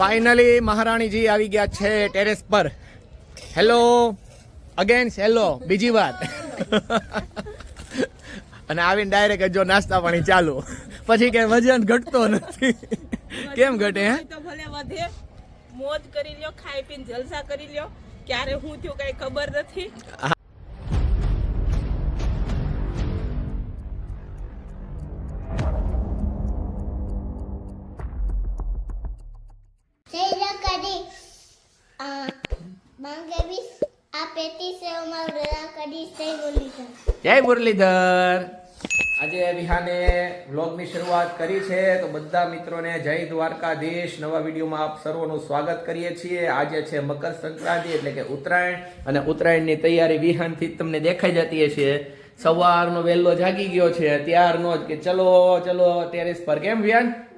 Finally મહારાણીજી આવી ગયા છે ટેરેસ પર. હેલો અગેન હેલો બીજી વાર. અને આવીને ડાયરેક્ટ જો નાસ્તા પાણી ચાલુ. પછી કે વજન ઘટતો નથી. કેમ ઘટે, હે? ભલે વધે. મોજ કરી લ્યો, ખાઈ પીને જલસા કરી લ્યો. ક્યારે હું થયું કઈ ખબર નથી. જય મુરલીધર. આજે વિહાને વ્લોગની શરૂઆત કરી છે, તો બધા મિત્રોને જય દ્વારકાધીશ. નવા વિડીયોમાં આપ સર્વનું સ્વાગત કરીએ છીએ. આજે છે મકર સંક્રાંતિ, એટલે કે ઉત્તરાયણ, અને ઉત્તરાયણની તૈયારી વિહાનથી તમને દેખાઈ જતી છે સવારનો વહેલો જાગી ગયો છે, ત્યારનો જ કે ચલો ચલો, ટેરેસ પર. કેમ વિહાન?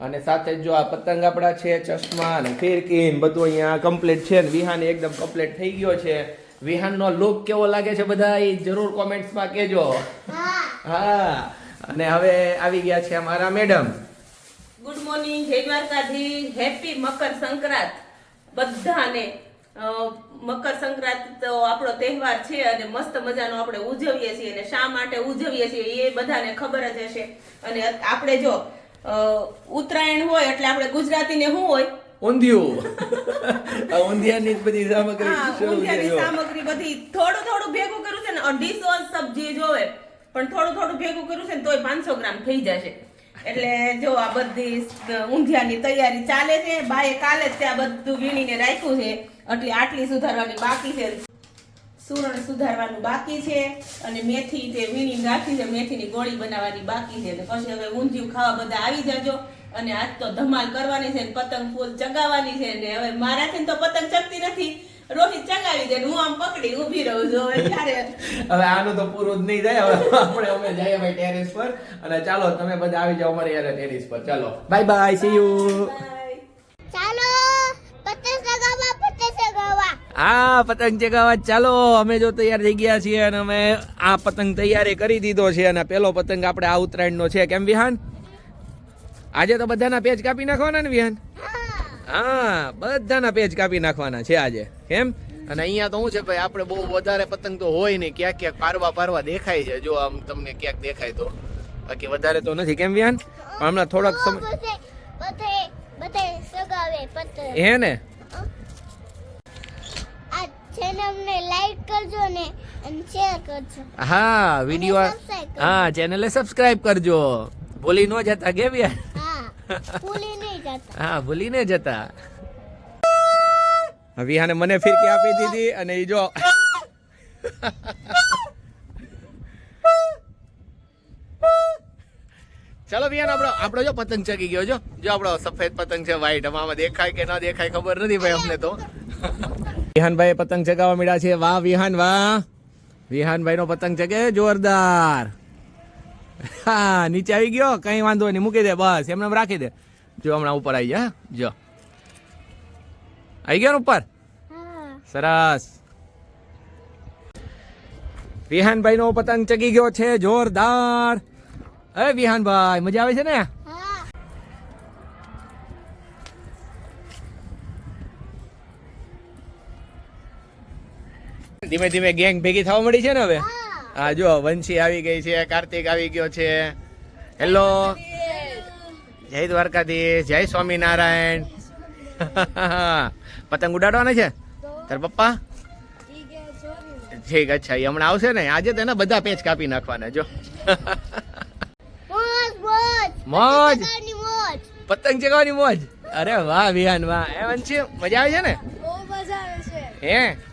અને સાથે જ આ પતંગ આપણા છે ચશ્મા અને ફિરકી બધું અહીંયા કમ્પ્લીટ છે ને વિહાન એકદમ કમ્પ્લીટ થઈ ગયો છે. વિહાનનો લુક કેવો લાગે છે બધા? એ જરૂર કોમેન્ટ્સમાં કહેજો. હા. અને હવે આવી ગયા છે અમારા મેડમ ગુડ મોર્નિંગ જય દ્વારકાધી. હેપી મકર સંક્રાંત. બધાને મકર સંક્રાંત તો આપણો તહેવાર છે અને મસ્ત મજાનો આપણે ઉજવીએ છીએ અને શા માટે ઉજવીએ છીએ એ બધાને ખબર જ હશે. અને આપણે જો ઉત્તરાયણ હોય એટલે આપણે ગુજરાતીને શું હોય? ઊંધિયું. આ ઊંધિયાની બધી સામગ્રી ઊંધિયાની સામગ્રી બધી થોડું થોડું ભેગું કર્યું છે ને અઢીસો સબ્જી જોવે પણ થોડું થોડું ભેગું કર્યું છે ને તોય પાંચસો ગ્રામ થઈ જશે. એટલે જો આ બધી ઊંધિયાની તૈયારી ચાલે છે બાએ કાલે જ ત્યાં બધું વીણીને રાખ્યું છે એટલે આટલી સુધારવાની બાકી છે. સુરણ સુધારવાનું બાકી છે અને મેથી તે વીણી રાખી છે મેથીની ગોળી બનાવવાની બાકી છે. પછી હવે ઊંધિયું ખાવા બધા આવી જાજો. અને આજ તો ધમાલ કરવાની છે પતંગ ફૂલ ચગાવવાની છે ને હવે મારાથી તો પતંગ ચગતી નથી. રોહિત ચગાવી દે હું આમ પકડી ઊભી રહું છું. હવે ક્યારે? હવે આનું તો પૂરું જ નહીં થાય. હવે આપણે અમે જઈએ ભાઈ ટેરેસ પર. અને ચાલો તમે બધા આવી જાઓ અમારે યાર ટેરેસ પર. ચાલો. Bye bye see you Bye. આ પતંગ ચગાવવા ચાલો. અમે જો તૈયાર થઈ ગયા છીએ અને અમે આ પતંગ તૈયારી કરી દીધો છે અને પેલો પતંગ આપણે આ ઉત્તરાયણનો છે. કેમ વિહાન? આજે તો બધાના પેજ કાપી નાખવાના ને વિહાન? હા બધાના પેજ કાપી નાખવાના છે આજે. કેમ? અને અહીંયા તો શું છે ભાઈ આપણે બહુ વધારે પતંગ તો હોય નહીં. ક્યાંક ક્યાંક પારવા પારવા દેખાય છે. જો આમ તમને ક્યાંક દેખાય તો. બાકી વધારે તો નથી. કેમ વિહાન? હમણાં થોડાક સમય. હે ને? ચેનલને લાઈક કરજો ને અને શેર કરજો. હા વિડિયો હા ચેનલને સબસ્ક્રાઇબ કરજો. ભૂલી ન જતા કે વિહાન હા ભૂલી નહીં જતા. હા ભૂલીને જતા. વિહાને મને ફિરકી આપી દીધી અને ઈ જો ચાલો વિહાન આપણો આપણો જો પતંગ ચગી ગયો જો જો આપણો સફેદ પતંગ છે વ્હાઈટ આમાં દેખાય કે ના દેખાય ખબર નથી ભાઈ અમને તો. વિહાનભાઈ પતંગ ચગાવવા મળ્યા છે. વાહ વિહાન વાહ. વિહાનભાઈ નો પતંગ ચગે જોરદાર. હા નીચે આવી ગયો. કઈ વાંધો નહીં મૂકી દે બસ. એમને એમ રાખી દે. જો હમણાં ઉપર આવી જા જો. આવી ગયો ને ઉપર? સરસ. વિહાનભાઈ નો પતંગ ચગી ગયો છે જોરદાર. અરે વિહાનભાઈ મજા આવે છે ને હા ધીમે ધીમે ગેંગ ભેગી થવા મળી છે ને હવે? હા. જો વંશી આવી ગઈ છે કાર્તિક આવી ગયો છે. હેલો જય દ્વારકાધીશ જય સ્વામિનારાયણ. પતંગ ઉડાડવાના છે? તાર પપ્પા? ઠીક અચ્છા એ હમણાં આવશે ને? આજે તો એને બધા પેચ કાપી નાખવાના જો. મોજ. પતંગ ચગાવવાની મોજ? અરે વાહ વિહાન વાહ. એ વંશી મજા આવે છે ને? બહુ મજા આવે છે. હે?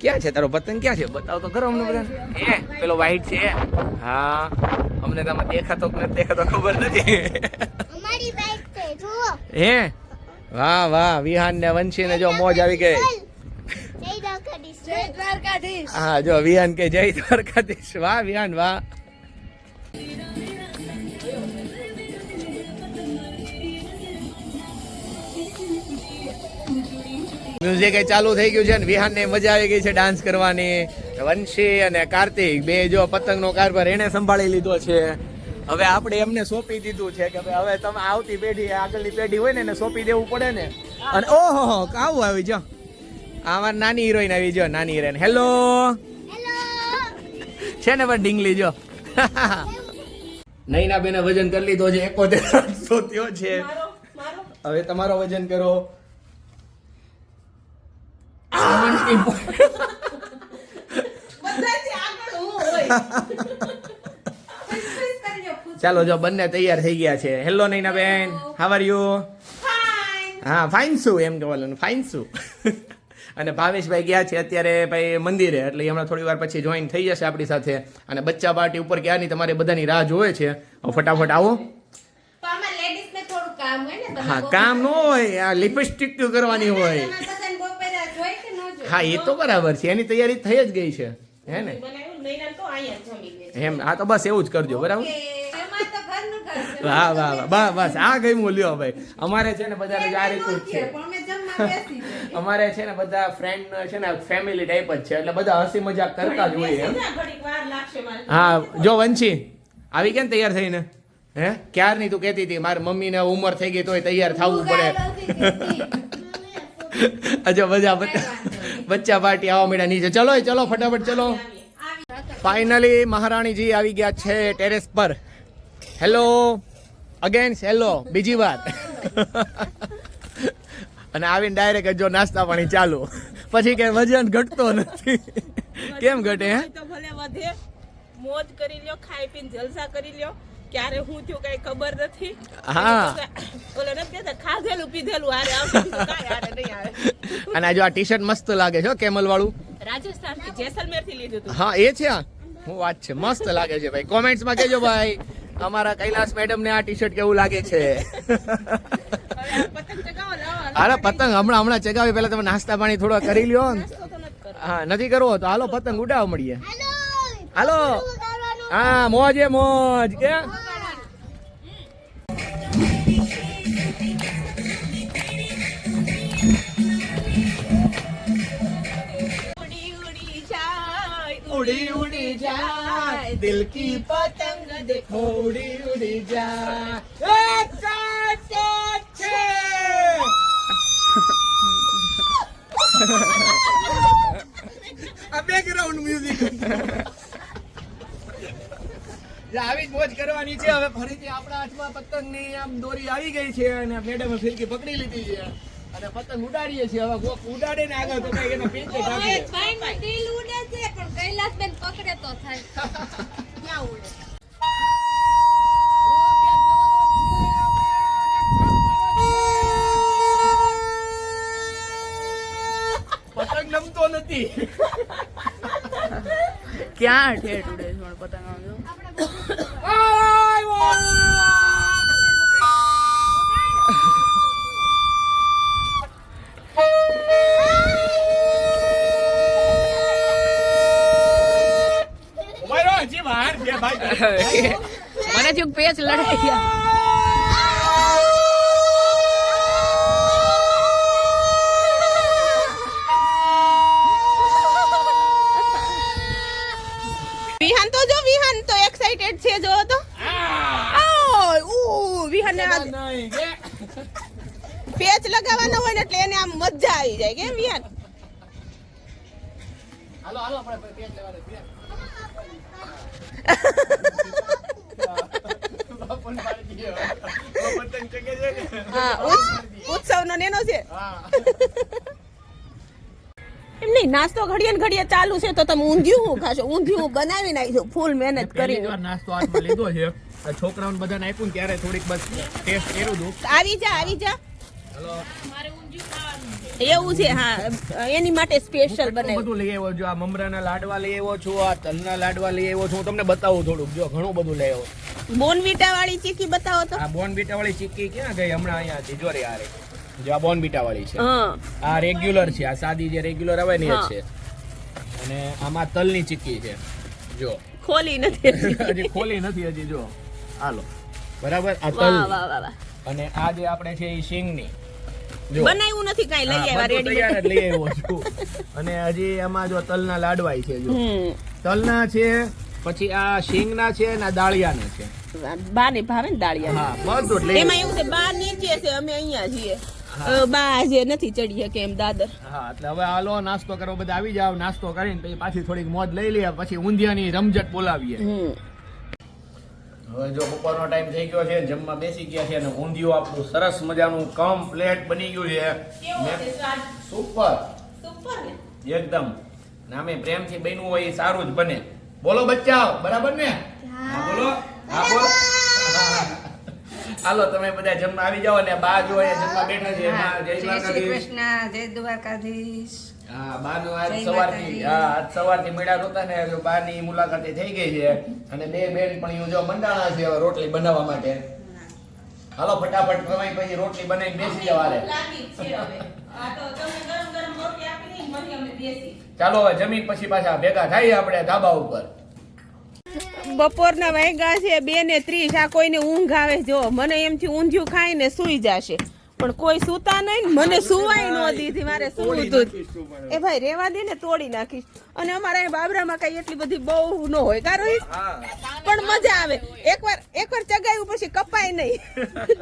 ક્યાં છે? તારો પતંગ ક્યાં છે? બતાવ તો ખરો અમને બધા હે પેલો વ્હાઈટ છે. હા. અમને તમે દેખાતો કે નથી દેખાતો ખબર નથી. અમારી બાઈક છે જુઓ. હે? વાહ વાહ. વિહાન ને વંશી ને જો મોજ આવી ગઈ. જય દ્વારકાધીશ. હા જો વિહાન કે જય દ્વારકાધીશ. વાહ વિહાન વાહ. મ્યુઝિક ચાલુ થઈ ગયું છે ને વિહાનને મજા આવી ગઈ છે ડાન્સ કરવાની. વંશી અને કાર્તિક બે જો પતંગનો કારભાર એને સંભાળી લીધો છે. હવે આપણે એમને સોંપી દીધું છે કે ભાઈ હવે તમે આવતી પેઢી આગળની પેઢી હોય ને એને સોંપી દેવું પડે ને. અને ઓહો આવું આવી જો. આમાં નાની હિરોઈન આવી જો નાની હિરોઈન હેલો હેલો છે ને પણ ડીંગલી જો. નૈના બેને વજન કરી લીધો છે એકોતેર થયો છે. મારો મારો. હવે તમારો વજન કરો. ખુશ. ચાલો જો બંને તૈયાર થઈ ગયા છે. હેલો નૈના બેન. હાવ આર યુ હા ફાઇન શું એમ કહેવાનું ફાઇન શું અને ભાવેશભાઈ ગયા છે અત્યારે ભાઈ મંદિરે એટલે હમણાં થોડી વાર પછી જોઈન થઈ જશે આપણી સાથે. અને બચ્ચા પાર્ટી ઉપર ક્યાંની તમારે બધાની રાહ જોવે છે. ફટાફટ આવો. હા કામ ન હોય આ લિપસ્ટિક કરવાની હોય એમાં બધાને બપોરે જોઈ કે ન જોઈ? હા એ તો બરાબર છે. એની તૈયારી થઈ જ ગઈ છે. હે ને. એમ હા તો બસ એવું જ કરજો બરાબર. વાહ વાહ વાહ. બસ આ ગઈ મૂલ્યો ભાઈ. અમારે છે ને બધાને જ આ રીતનું જ છે. અમારે છે ને બધા ફ્રેન્ડ છે ને ફેમિલી ટાઈપ જ છે. એટલે બધા હસી મજાક કરતા જ હોય એમ. હા જો વંશી આવી કેમ તૈયાર થઈને? હે? ક્યારની તું કહેતી હતી મારી મમ્મીને ઉંમર થઈ ગઈ તોય તૈયાર થવું પડે. અજો બધા બચ્ચા પાર્ટી આવવા મળ્યા નીચે. ચલો ચલો ફટાફટ ચલો. ફાઇનલી મહારાણીજી આવી ગયા છે ટેરેસ પર. હેલો અગેન્સ હેલો બીજી વાર. અને આવીને ડાયરેક્ટ જો નાસ્તા પાણી ચાલુ. પછી કે વજન ઘટતો નથી. કેમ ઘટે હે? તો ભલે વધે. મોજ કરી લ્યો ખાઈ પીને જલસા કરી લ્યો. ક્યારે હું થયું કઈ ખબર નથી. હા. ઓલો નથી કહેતા ખાધેલું પીધેલું આરે કાંઈ નહીં આવે. અને આ જો આ ટી શર્ટ મસ્ત લાગે છે કેમલ વાળું રાજસ્થાનથી જેસલમેરથી લીધું હતું હા એ છે આ? હું વાત છે મસ્ત લાગે છે ભાઈ. કોમેન્ટ્સમાં કેજો ભાઈ અમારા કૈલાસ મેડમ ને આ ટી શર્ટ કેવું લાગે છે? હવે આ પતંગ ચગાવો લાવો અરે પતંગ હમણાં હમણાં ચગાવી પેલા તમે નાસ્તા પાણી થોડો કરી લ્યો. હા નથી કરવો તો હાલો પતંગ ઉડાવ મળીએ. હાલો. હા મોજે મોજ. કે? ઉડી ઉડી જાય ઉડી ઉડી જાય દિલ કી પતંગ દેખો ઉડી ઉડી જાય. આવી જ મોજ કરવાની છે. હવે ફરીથી આપણા હાથમાં પતંગની આમ દોરી આવી ગઈ છે અને મેડમે ફિરકી પકડી લીધી છે. અને પતંગ ઉડાડીએ છીએ. હવે કોક ઉડાડે ને આગળ તો કઈ એનો પીંછે કાઢીએ ભાઈનું દિલ ઉડે છે પણ કૈલાસબેન પકડે તો થાય. ક્યાં ઉડે? પતંગ નમતો નથી. ક્યાં ઠેઠ ઉડે છે પણ પતંગ આવજો મને થયું પેચ લડાઈ ગયા. પેચ લગાવવાનો હોય ને એટલે એને આમ મજા આવી જાય કેમ યાર. હાલો હાલો આપણે લેવાનું ને? હા નેનો છે. એમ નહીં નાસ્તો ઘડીએ ઘડીએ ચાલુ છે તો તમે ઊંધિયું હું ખાશો? ઊંધિયું બનાવી નાખજો ફૂલ મહેનત કરી કરીને. નાસ્તો હાથમાં લીધો છે. છોકરાઓને બધાને આપ્યું ત્યારે થોડીક બસ ટેસ્ટ કર્યું હતું. આવી જા આવી જા. એવું છે હા એની માટે સ્પેશિયલ બને બધું લઈ આવ્યો જો આ મમરાના લાડવા લઈ આવ્યો છું આ તલના લાડવા લઈ આવ્યો છું. હું તમને બતાવું થોડુંક. જો ઘણું બધું લઈ આવ્યો. બોનવીટા વાળી ચીકી બતાવો તો. આ બોનવીટા વાળી ચીકી ક્યાં ગઈ? હમણાં અહીંયા તિજોરી આ રે. જો આ બોનવીટા વાળી છે આ રેગ્યુલર છે. આ સાદી જે રેગ્યુલર આવે ને છે. અને આમાં તલની ચીક્કી છે. જો. ખોલી નથી હજી. ખોલી નથી હજી જો. હાલો. બરાબર? આ તલ. અને આ જે આપણે છે એ શીંગની. જો બનાવ્યું નથી કઈ લઈ આવ્યા રેડી લઈ આવ્યો છું. અને હજી એમાં જો તલના લાડવાય છે જો. તલના છે પછી આ શીંગના છે અને દાળિયાના છે. બા ને ભાવે ને દાળિયા. હા બધું એમાં એવું છે બા નીચે છે અમે અહીંયા છીએ. બા આજે નથી ચડી શકે એમ દાદર. હા એટલે હવે હાલો નાસ્તો કરો બધા આવી જાવ નાસ્તો કરીને પછી પાછી થોડીક મોજ લઈ લઈએ પછી ઊંધિયાની રમઝટ બોલાવીએ. હવે જો બપોરનો ટાઈમ થઈ ગયો છે જમવા બેસી ગયા છે અને ઊંધિયું આપણું સરસ મજાનું કમ્પ્લેટ બની ગયું છે. સુપર સુપર એકદમ. નામે પ્રેમથી બન્યું હોય એ સારું જ બને. બોલો બચ્ચા બરાબર ને? હા બોલો. હા બોલો. હાલો તમે બધા જમવા આવી જાઓ અને બા જો જમવા બેઠા છે. જય શ્રી કૃષ્ણ જય દ્વારકાધીશ. હા બાનું આજ સવારથી હા આજ સવારથી મેળા નહોતા ને બાની મુલાકાતે થઈ ગઈ છે. અને બે બેન પણ જો મંડાણા છે રોટલી બનાવવા માટે. હાલો ફટાફટ પછી રોટલી બનાવીને બેસી જવા હારે. લાગી જ છે હવે આ તો તમે ગરમ ગરમ રોટલી આપી દઈ મને અમે બેસી ચાલો હવે જમીન પછી પાછા ભેગા થાય આપણે ધાબા ઉપર. બપોરના વાગ્યા છે બે ને ત્રીસ આ કોઈને ઊંઘ આવે જો મને એમથી ઊંધિયું ખાઈને સૂઈ જશે. પણ કોઈ સૂતા નહીં મને સુવાય ન દીધી મારે સુવું હતું એ ભાઈ રેવા દે ને તોડી નાખીશ. અને અમારે બાબરામાં કઈ એટલી બધી બહુ ન હોય કા રોહિત? પણ મજા આવે. એકવાર એકવાર ચગાવ્યું પછી કપાય નહીં.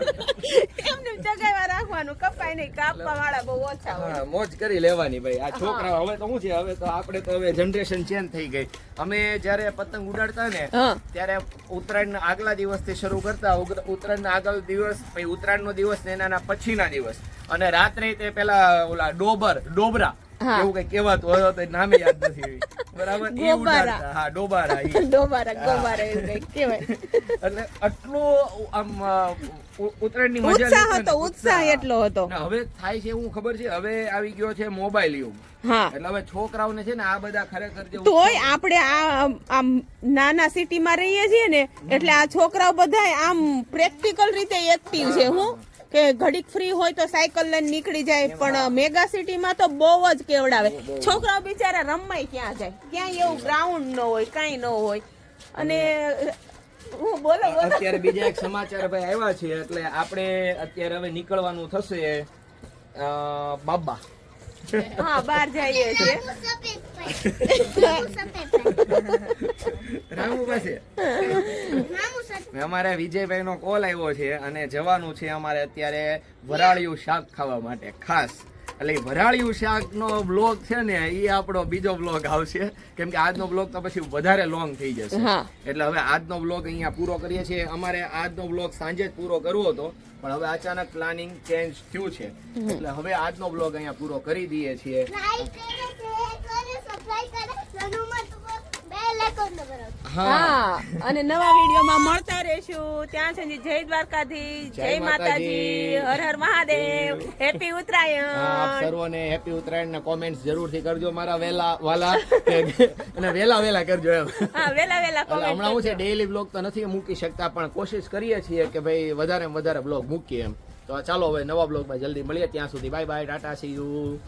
એમને ચગાવ્યા રાખવાનું કપાય નહીં કાપવા વાળા બહુ ઓછા હોય. મોજ કરી લેવાની ભાઈ. આ છોકરા હવે તો શું છે હવે તો આપણે તો હવે જનરેશન ચેન્જ થઈ ગઈ. અમે જ્યારે પતંગ ઉડાડતા ને ત્યારે ઉત્તરાયણના આગલા દિવસથી શરૂ કરતા ઉત્તરાયણના આગળ દિવસ પછી ઉત્તરાયણનો દિવસ ને એના પછીના દિવસ. અને રાત્રે તે પેલા ઓલા ડોબર ડોબરા એવું કઈ કહેવાતું હવે તો નામે યાદ નથી બરાબર? ઉડાડતા. હા ડોબારા ડોબારા ગોબારા એવું કંઈક કહેવાય. એટલે આટલો આમ ઉત્તરાયણની મજા ઉત્સાહ હતો ઉત્સાહ. એટલો હતો. હવે થાય છે એવું ખબર છે હવે આવી ગયો છે મોબાઈલ યુગ. હા. એટલે હવે છોકરાઓને છે ને આ બધા ખરેખર જે તોય આપણે આ આમ- આમ નાના સિટીમાં રહીએ છીએ ને એટલે આ છોકરાઓ બધા આમ પ્રેક્ટિકલ રીતે એક્ટિવ છે હું. કે ઘડીક ફ્રી હોય તો સાયકલ લઈને નીકળી જાય પણ મેગા સિટીમાં તો બહુ જ કેવડાવે. છોકરાઓ બિચારા રમાય ક્યાં જાય? ક્યાંય એવું ગ્રાઉન્ડ ન હોય કાંઈ ન હોય. અને હું બોલો બોલો. અત્યારે બીજા એક સમાચાર ભાઈ આવ્યા છે એટલે આપણે અત્યારે હવે નીકળવાનું થશે બાબા. હા બહાર જઈએ છીએ. રામુ પાસે. અમારે વિજયભાઈ નો કોલ આવ્યો છે અને જવાનું છે અમારે અત્યારે વરાળિયું શાક ખાવા માટે ખાસ. એટલે વરાળિયું શાક નો બ્લોગ છે ને એ આપણો બીજો બ્લોગ આવશે. કેમ કે આજનો બ્લોગ તો પછી વધારે લોંગ થઈ જશે. એટલે હવે આજનો બ્લોગ અહીંયા પૂરો કરીએ છીએ. અમારે આજનો બ્લોગ સાંજે જ પૂરો કરવો હતો પણ હવે અચાનક પ્લાનિંગ ચેન્જ થયું છે. એટલે હવે આજનો બ્લોગ અહીંયા પૂરો કરી દઈએ છીએ લાઈક કરે શેર કરે સબસ્ક્રાઇબ કરે રનુમાં તો બે લાઈક દબાવો હા. અને નવા વિડીયોમાં મળતા રહેશું. ત્યાં સુધી જય દ્વારકાધી જય માતાજી. હર હર મહાદેવ. હેપી ઉત્તરાયણ. સર્વોને હેપી ઉત્તરાયણ ના કોમેન્ટ્સ જરૂરથી કરજો મારા વેલા વાલા. અને વેલા વેલા કરજો એમ. હા વેલા વેલા કોમેન્ટ હમણાં હું છે ડેઈલી બ્લોગ તો નથી મૂકી શકતા પણ કોશિશ કરીએ છીએ કે ભાઈ વધારે વધારે બ્લોગ મૂકીએ એમ. તો ચાલો હવે નવા બ્લોગમાં જલ્દી મળીએ. ત્યાં સુધી bye bye tata see you